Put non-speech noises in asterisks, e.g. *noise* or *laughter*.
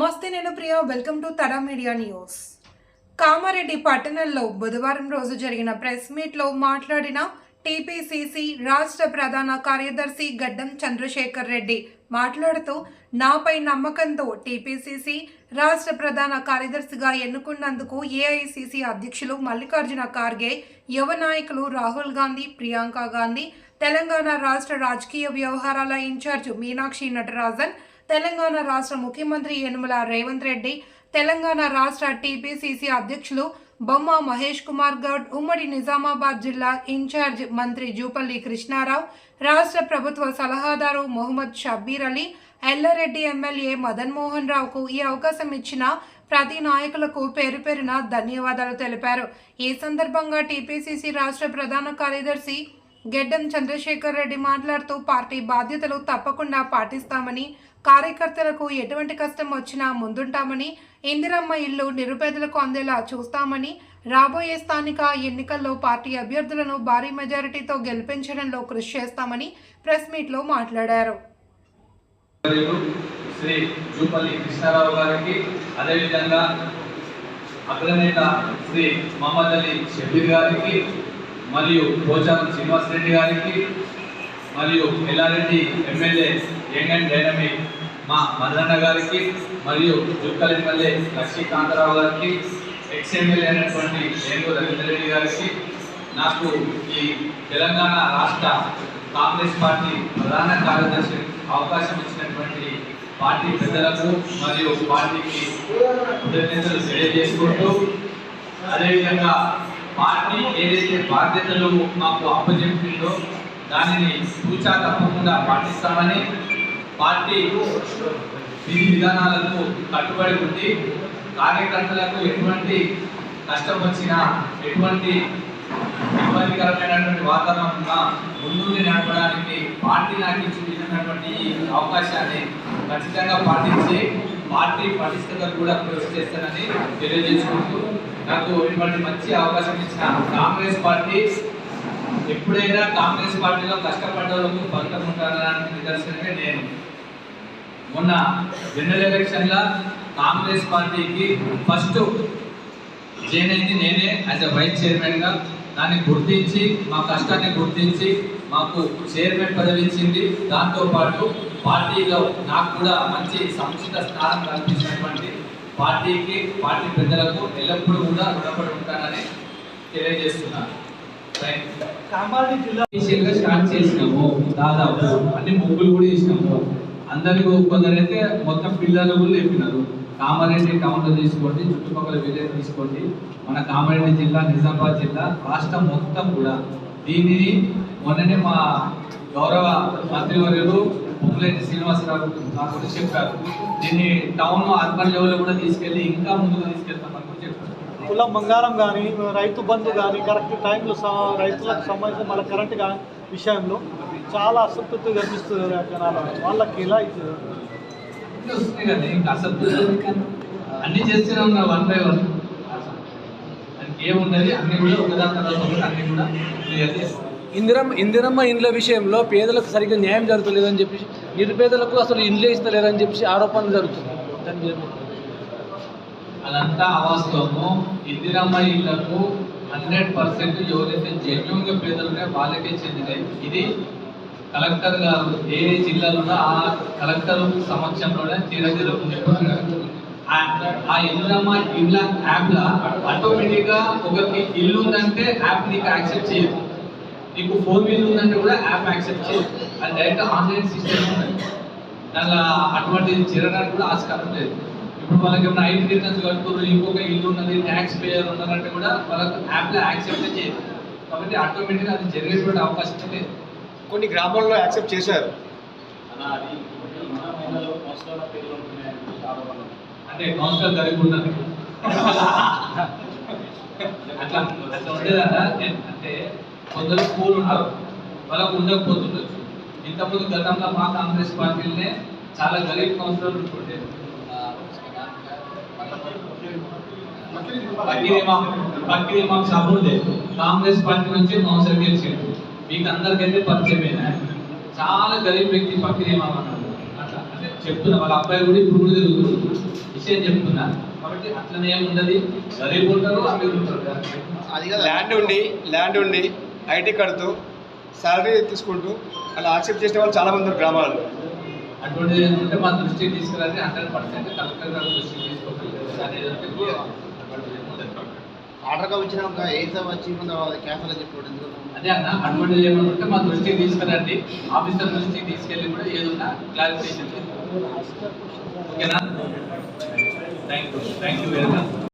నమస్తే నేను Priya. Welcome to Tara media news Kamareddy పట్టణంలో బుధవారం రోజు జరిగిన ప్రెస్ మీట్లో మాట్లాడిన టీపీసీసీ రాష్ట్ర ప్రధాన కార్యదర్శి గడ్డం చంద్రశేఖర్ రెడ్డి మాట్లాడుతూ నాపై నమ్మకంతో టీపీసీసీ రాష్ట్ర ప్రధాన కార్యదర్శిగా ఎన్నుకున్నందుకు ఏఐసీసీ అధ్యక్షులు మల్లికార్జున ఖార్గే యువ నాయకులు రాహుల్ గాంధీ ప్రియాంక గాంధీ తెలంగాణ రాష్ట్ర రాజకీయ వ్యవహారాల ఇన్ఛార్జ్ మీనాక్షి నటరాజన్ తెలంగాణ రాష్ట్ర ముఖ్యమంత్రి యనుమల రేవంత్ రెడ్డి తెలంగాణ రాష్ట్ర టీపీసీసీ అధ్యక్షులు బొమ్మ మహేష్ కుమార్ గౌడ్ ఉమ్మడి నిజామాబాద్ జిల్లా ఇన్ఛార్జ్ మంత్రి జూపల్లి కృష్ణారావు రాష్ట్ర ప్రభుత్వ సలహాదారు మొహమ్మద్ షబ్బీర్ అలీ ఎల్లారెడ్డి ఎమ్మెల్యే మదన్ మోహన్ రావుకు ఈ అవకాశం ఇచ్చిన ప్రతి నాయకులకు పేరు పేరున ధన్యవాదాలు తెలిపారు. ఈ సందర్భంగా టీపీసీసీ రాష్ట్ర ప్రధాన కార్యదర్శి గెడ్డం చంద్రశేఖర్ రెడ్డి మాట్లాడుతూ పార్టీ బాధ్యతలు తప్పకుండా పాటిస్తామని కార్యకర్తలకు ఎటువంటి కష్టం వచ్చినా ముందుంటామని ఇందిరమ్మ ఇల్లు నిరుపేదలకు అందేలా చూస్తామని రాబోయే స్థానిక ఎన్నికల్లో పార్టీ అభ్యర్థులను భారీ మెజారిటీతో గెలిపించడంలో కృషి చేస్తామని ప్రెస్ మీట్లో మాట్లాడారు. శ్రీ జూపల్లి కృష్ణారావు గారికి అదేవిధంగా అగ్రనేత శ్రీ మహమ్మద్ అలీ షబీర్ గారికి మరియు పోచారం శ్రీనివాస్ రెడ్డి గారికి మరియు Yellareddy MLA young and dynamic మా మల్లన్న గారికి మరియు జుక్కల్ ఎమ్మెల్యే లక్ష్మీకాంతరావు గారికి ఎక్స్ ఎమ్మెల్యే అయినటువంటి రేణు రవీంద్ర రెడ్డి గారికి నాకు ఈ తెలంగాణ రాష్ట్ర కాంగ్రెస్ పార్టీ ప్రధాన కార్యదర్శి అవకాశం ఇచ్చినటువంటి పార్టీ పెద్దలకు మరియు పార్టీకి కృతజ్ఞతలు తెలియజేసుకుంటూ అదేవిధంగా పార్టీ ఏదైతే బాధ్యతలు మాకు అప్పచెప్పిందో దానిని సూచా తప్పకుండా పాటిస్తామని పార్టీ విధి విధానాలకు కట్టుబడి ఉంది. కార్యకర్తలకు ఎటువంటి కష్టం వచ్చినా ఎటువంటి ఇబ్బందికరమైనటువంటి వాతావరణం ఉన్నా ముందుండి నడపడానికి పార్టీ నాకు ఇచ్చినటువంటి ఈ అవకాశాన్ని ఖచ్చితంగా పాటించి పార్టీ పటిష్టత కూడా కృషి చేస్తానని తెలియజేసుకుంటూ నాకు ఇటువంటి మంచి అవకాశం ఇచ్చిన కాంగ్రెస్ పార్టీ ఎప్పుడైనా కాంగ్రెస్ పార్టీలో కష్టపడ్డలకు ఫలితం ఉంటారని నిదర్శనమే నేను. మొన్న జనరల్ ఎలక్షన్లో కాంగ్రెస్ పార్టీకి ఫస్ట్ జాయిన్ అయింది నేనే యాజ్ అ వైస్ చైర్మన్గా. దాన్ని గుర్తించి మా కష్టాన్ని గుర్తించి మాకు చైర్మన్ పదవి ఇచ్చింది. దాంతోపాటు పార్టీలో నాకు కూడా మంచి సముచిత స్థానం కల్పించినటువంటి పార్టీకి పార్టీ పెద్దలకు ఎల్లప్పుడూ కూడా రుణపడి ఉంటానని తెలియజేస్తున్నాను జిల్లా స్టార్ట్ చేసినాము దాదాపు అన్ని ముగ్గులు కూడా వేసినాము. అందరికి కొందరైతే మొత్తం పిల్లలు కూడా లేపినారు. కామారెడ్డి టౌన్లో తీసుకోండి చుట్టుపక్కల విలేజ్ తీసుకోండి. మన కామారెడ్డి జిల్లా నిజామాబాద్ జిల్లా రాష్ట్రం మొత్తం కూడా. దీనిని మొన్ననే మా గౌరవ మంత్రివర్యులు పొంగులేటి శ్రీనివాసరావు నాకు కూడా చెప్పారు. దీన్ని టౌన్ అర్బన్ లెవెల్లో కూడా తీసుకెళ్ళి ఇంకా ముందుకు తీసుకెళ్తామని కూడా చెప్పారు. కులం బంగారం కానీ రైతు బంధు కానీ కరెక్ట్ టైంలో స- రైతులకు సంబంధించిన మన కరెంట్ విషయంలో చాలా అసంతృప్తి కనిపిస్తుంది జనాలు. వాళ్ళకి ఎలా ఇచ్చారు అన్నీ వస్తున్నాయి కదా ఇంకా అసలు అన్ని చేస్తూనే ఉన్నా వన్ బై వన్ ఏమున్నది అన్ని కూడా ఒకదాని తర్వాత ఒకటి అన్ని కూడా క్లియర్ చేస్తాం ఇందిరమ్మ ఇందిరమ్మ ఇండ్ల విషయంలో పేదలకు సరిగ్గా న్యాయం జరుగుతలేదని చెప్పి నిరుపేదలకు అసలు ఇండ్లే ఇస్తలేదని చెప్పి ఆరోపణలు జరుగుతుంది దాని అదంతా అవాస్తవము. ఇందిరమ్మ ఇళ్ళకు హండ్రెడ్ పర్సెంట్ ఎవరైతే జెన్యున్గా పేదలు వాళ్ళకే చెందినాయి ఇది కలెక్టర్ గారు ఏ జిల్లాలో ఆ కలెక్టర్ సమక్షంలోనే తీరగిరి ఆ ఇందిరమ్మ ఇండ్ల యాప్ లా ఆటోమేటిక్గా ఒకరికి ఇల్లు ఉందంటే యాప్ నీకు యాక్సెప్ట్ చేయదు నీకు ఫోర్ వీల్ ఉందంటే కూడా యాప్ యాక్సెప్ట్ చేయదు అది డైరెక్ట్ ఆన్లైన్ సిస్టమ్ ఉన్నది దానిలో అటువంటి చేరడానికి కూడా ఆస్కారం లేదు. ఇప్పుడు వాళ్ళకి ఏమైనా ఐటీ రిటర్న్స్ కడుతున్నారు ఇంకొక ఇల్లు ఉన్నది ట్యాక్స్ పేయర్ ఉన్నారంటే కూడా వాళ్ళకి యాప్లో యాక్సెప్ట్ చేయదు కాబట్టి ఆటోమేటిక్గా అది జరిగేటువంటి అవకాశం లేదు. కొన్ని గ్రామాల్లో యాక్సెప్ట్ చేశారు. అంటే కౌన్సిలర్ జరిగి ఉన్నది. *laughs* అట్లా అట్లా నేను- అంటే కొందరు స్కూల్ ఉంటారు వాళ్ళకు ఉండకపోతుండొచ్చు. ఇంతకుముందు గతంలో మా కాంగ్రెస్ పార్టీలనే చాలా గరీబ్ కౌన్సిలర్ ఉంటుండే. బకీర్ ఇమాం బకీర్ సాబ్ ఉండే. కాంగ్రెస్ పార్టీ నుంచి కౌన్సిలర్ గెలిచాడు. మీకు అందరికైతే పరిచయమైన? చాలా గరీబ్ వ్యక్తి బకీర్ ఇమాం అన్నాడు. అట్లా అంటే చెప్తున్నా వాళ్ళ అబ్బాయి కూడా ఇప్పుడు తిరుగుతుంది విషయం చెప్తున్నా. కాబట్టి అట్లనే ఏమి ఉండదు గరీబ్ ఉంటారు అమీర్ ఉంటారు. ల్యాండ్ ఉండి ల్యాండ్ ఉండి ఐటీ కడుతూ శాలరీ తీసుకుంటూ అలా యాక్సెప్ట్ చేసిన వాళ్ళు చాలా మంది ఉన్నారు గ్రామాలలో. మా దృష్టికి తీసుకురండి హండ్రెడ్ పర్సెంట్ కలెక్టర్ గారి దృష్టికి తీసుకోగలిగారు అనేది అంటే అటువంటిది ఏమి ఉండదు. ఆర్డర్గా వచ్చినాక ఏ సభ వచ్చి క్యాన్సల్ అని అదే అన్న అటువంటిది ఏమైనా ఉంటే మా దృష్టికి తీసుకురండి. ఆఫీసర్ దృష్టికి తీసుకెళ్ళి కూడా ఏదన్నా క్లారిఫికేషన్ ఓకేనా? Thank you thank you very much